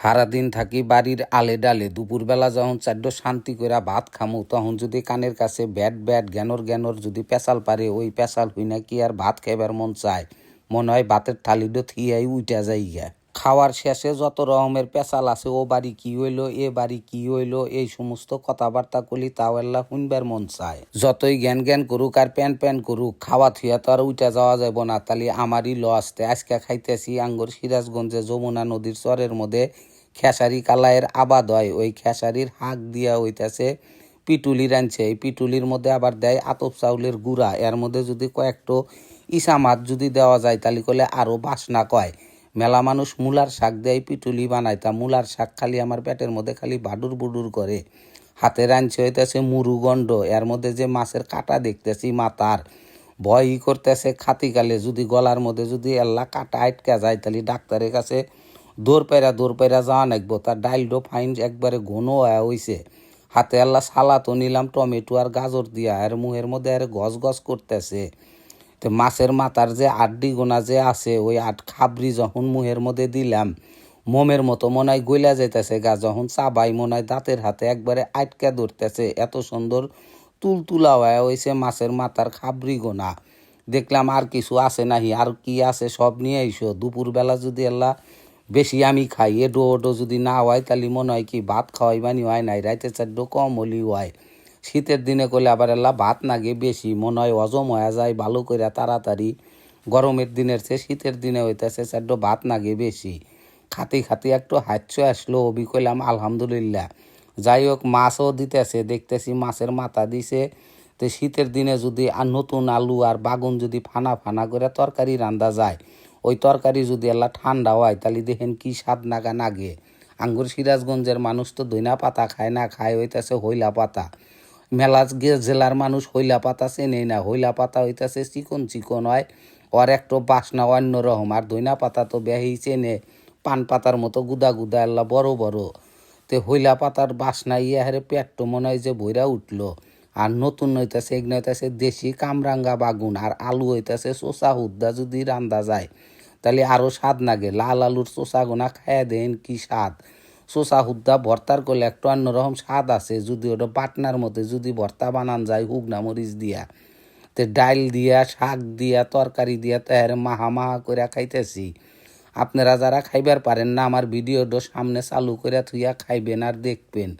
সারাদিন থাকি বাড়ির আলে ডালে, দুপুরবেলা যখন চারডো শান্তি কইরা ভাত খামু, তখন যদি কানের কাছে ব্যাট ব্যাট জ্ঞানর জ্ঞানর যদি পেশাল পারে, ওই পেশাল হই না কি আর ভাত খাইবার মন চায়? মনে হয় ভাতের থালিডো থিয়াই উইটা যাই গা খাওয়ার শেষে যত রকমের পেশাল আছে, ও বাড়ি কি হইল, এ বাড়ি কি হইল, এই সমস্ত কথাবার্তা কলি তাও আল্লাহ শুনবার মন চায়। যতই জ্ঞান জ্ঞান করুক আর প্যান প্যান করুক, খাওয়া থুয়া তো আর উইটা যাওয়া যাব না। তাহলে আমারই ল আসতে আজকে খাইতেছি আঙ্গুর সিরাজগঞ্জে যমুনা নদীর চরের মধ্যে খেসারি কালায়ের আবাদ হয়। ওই খেসারির হাঁক দিয়া হইতাছে পিটুলি রাঁধছে। এই পিটুলির মধ্যে আবার দেয় আতপ চাউলের গুঁড়া। এর মধ্যে যদি কয়েকটো ইসামাত যদি দেওয়া যায় তাহলে করলে আরও বাসনা কয়। মেলা মানুষ মূলার শাক দেয় পিটুলি বানায়, তা মূলার শাক খালি আমার পেটের মধ্যে খালি বাডুর বুডুর করে। হাতে রাঁধছে হইতেছে মুরুগণ্ড এর মধ্যে যে মাছের কাটা দেখতেছি মাথার, ভয়ই করতেছে খাতিকালে যদি গলার মধ্যে যদি এল্লা কাটা আটকা যায়, তাহলে ডাক্তারের কাছে দৌড় পেরা দৌড় পেরা যাওয়া নাকবো তার ডাইলডো ফাইন একবারে ঘন হয়ে হইছে। হাতে আল্লাহ সালাতও নিলাম, টমেটো আর গাজর দিয়া আর মুহের মধ্যে আর গজ গজ করতেছে। তো মাছের মাথার যে আড্ডি গোনা যে আছে, ওই আট খাবরি যখন মুহের মধ্যে দিলাম, মোমের মতো মনে হয় গইলা যাইতেছে গা, যখন চাবাই মনে হয় দাঁতের হাতে একবারে আটকা ধরতেছে। এত সুন্দর তুলতুলা হয়ে হয়েছে মাছের মাথার খাবরি গোনা দেখলাম আর কিছু আছে নাহি, আর কি আছে সব নিয়ে আইসো। দুপুরবেলা যদি আল্লাহ বেশি আমি খাই এডো ওডো যদি না হয়, তাহলে মনে হয় কি ভাত খাওয়াই বানি হয় নাই রাইতে চারডো কম হলি হয়। শীতের দিনে করলে আবার এলা ভাত নাগে বেশি, মনে হয় হজম হয়ে যায়, ভালো করে তাড়াতাড়ি। গরমের দিনের চেয়ে শীতের দিনে হইতেছে চারডো ভাত নাগে বেশি। খাতি খাতি একটু হাঁচ আসলো, অবি কইলাম আলহামদুলিল্লাহ। যাই হোক, মাছও দিতেছে, দেখতেছি মাছের মাথা দিছে। তো শীতের দিনে যদি আর নতুন আলু আর বাগুন যদি ফানা ফানা করে তরকারি রান্দা যায়, ওই তরকারি যদি এলা ঠান্ডা হয়, তাহলে দেখেন কি স্বাদ নাগা নাগে। আঙ্গুর সিরাজগঞ্জের মানুষ তো দইনা পাতা খায় না খায়, হইতেছে হইলা পাতা। মেলা জেলার মানুষ হইলা পাতা চেনেই না। হইলা পাতা হইতেছে চিকন চিকন হয়, ওর একটু বাসনা অন্য রকম। আর দইনা পাতা তো বেহি চেনে, পান পাতার মতো গুদা গুদা এল্লা বড় বড়। তে হইলা পাতার বাসনা ইয়ে হারে পেটটো মনে হয় যে বইরা উঠল। আর নতুন হইতেছে এগুলো হইতেছে দেশি কামরাঙ্গা বাগুন, আর আলু হইতেছে চোষা হুদ্দা যদি রান্দা যায়, তাহলে আরও স্বাদ নাগে। লাল আলুর চোষা গোনা খাইয়া দেন কি স্বাদ। চোষা হুদ্দা ভর্তার করলে একটু অন্যরকম স্বাদ আছে। যদি ওটা বাটনার মধ্যে যদি ভর্তা বানান যায় হুগনা মরিচ দিয়া। তে ডাইল দিয়া, শাক দিয়া, তরকারি দিয়া তাহারে মাহা মাহা করে খাইতেছি। আপনারা যারা খাইবার পারেন না, আমার ভিডিওটা সামনে চালু করে থুইয়া খাইবেন আর দেখবেন।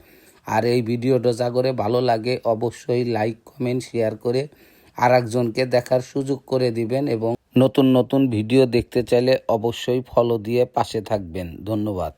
আর এই ভিডিওটা যা করে ভালো লাগে, অবশ্যই লাইক, কমেন্ট, শেয়ার করে আর একজনকে দেখার সুযোগ করে দিবেন এবং নতুন নতুন ভিডিও দেখতে চাইলে অবশ্যই ফলো দিয়ে পাশে থাকবেন। ধন্যবাদ।